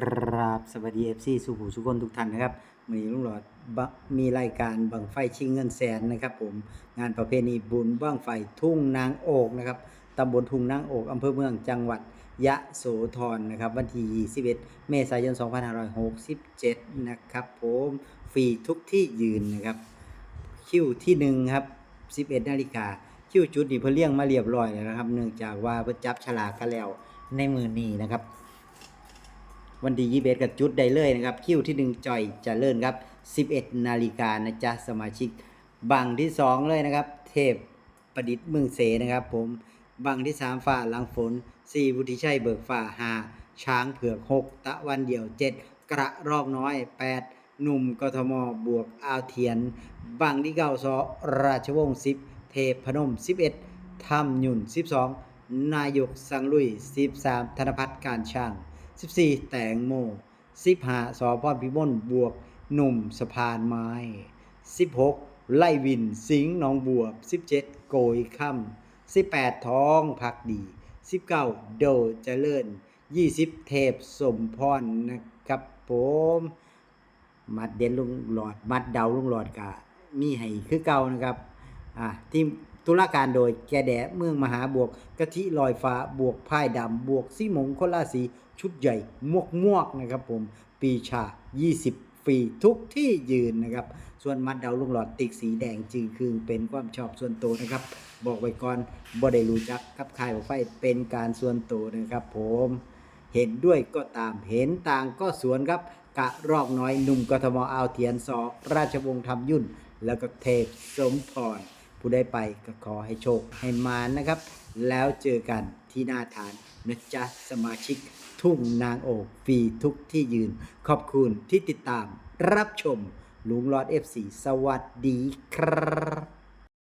ครับสวัสดีเอฟซีสุขุสุคนทุกท่านนะครับวันนี้ลุงหลอดมีรายการบังไฟชิงเงินแสนนะครับ ผมงานประเพณีบุญบ้างไฟทุ่งนางโอกนะครับตำบลทุ่งนางโอกอำเภอเมืองจังหวัดยะโสธรนะครับวันที่ 21 เมษายน 2567 นะครับ ผมฟรีทุกที่ยืนนะครับ คิวที่หนึ่งครับ 11 นาฬิกาคิวจุดนี่เพิ่นเลี้ยงมาเรียบร้อยแล้วนะครับ เนื่องจากว่าเพิ่นจับฉลากกันแล้วในมือนี้นะครับ วันที่ยี่สิบกับจุดได้เลยนะครับ คิวที่หนึ่งจอยจะเลิ่นครับ11นาฬิกานะจ๊ะสมาชิก บังที่สองเลยนะครับ เทพประดิษฐ์เมืองเสนะครับ ผมบังที่สามฝ่าลังฝนสี่วุฒิชัยเบิกฝ่าห้าช้างเผือกหกตะวันเดี่ยวเจ็ดกระรอกน้อยแปดหนุ่มกทมบวกอาวเทียน บังที่เก้าซอราชวงศ์สิบเทพพนมสิบเอ็ดถ้ำหยุ่นสิบสองนายกสังลุยสิบสามธนพัฒน์การช่าง 14 แตงโม 15สอพรพิมลบวก หนุ่มสะพานไม้ 16 ไล่วินสิงห์หนองบวบ 17 โกยค่ำ18 ท้องพักดี 19 โดเจริญ 20 เทพสมพรนะครับผมมัดเด่นลุงหลอด มัดเดาลุงหลอดกะมีให้คือเก่านะครับ อ่าทีม ตุลาการโดยแกแดะเมืองมหาบวกกะทิลอยฟ้าบวกพ่ายดำบวกซี่มงคนราศีชุดใหญ่มวกมวกนะครับผมปีชา 20ฟรีทุกที่ยืนนะครับ ส่วนมัดเดาลุงหลอดติกสีแดงจึงคือเป็นความชอบส่วนตัวนะครับ บอกไว้ก่อนบ่ได้รู้จักกับค่ายบอกไฟเป็นการส่วนตัวนะครับ ผมเห็นด้วยก็ตามเห็นต่างก็สวนครับกะรอกน้อยหนุ่มกทมอาวเทียนสอราชวงศ์ทำยุ่น แล้วก็เทพสมพร ผู้ได้ไปก็ขอให้โชคให้มานะครับ แล้วเจอกันที่หน้าฐานนะจ๊ะสมาชิกทุ่งนางโอกฟรีทุกที่ยืน ขอบคุณที่ติดตามรับชมลุงลอด FC สวัสดีครับ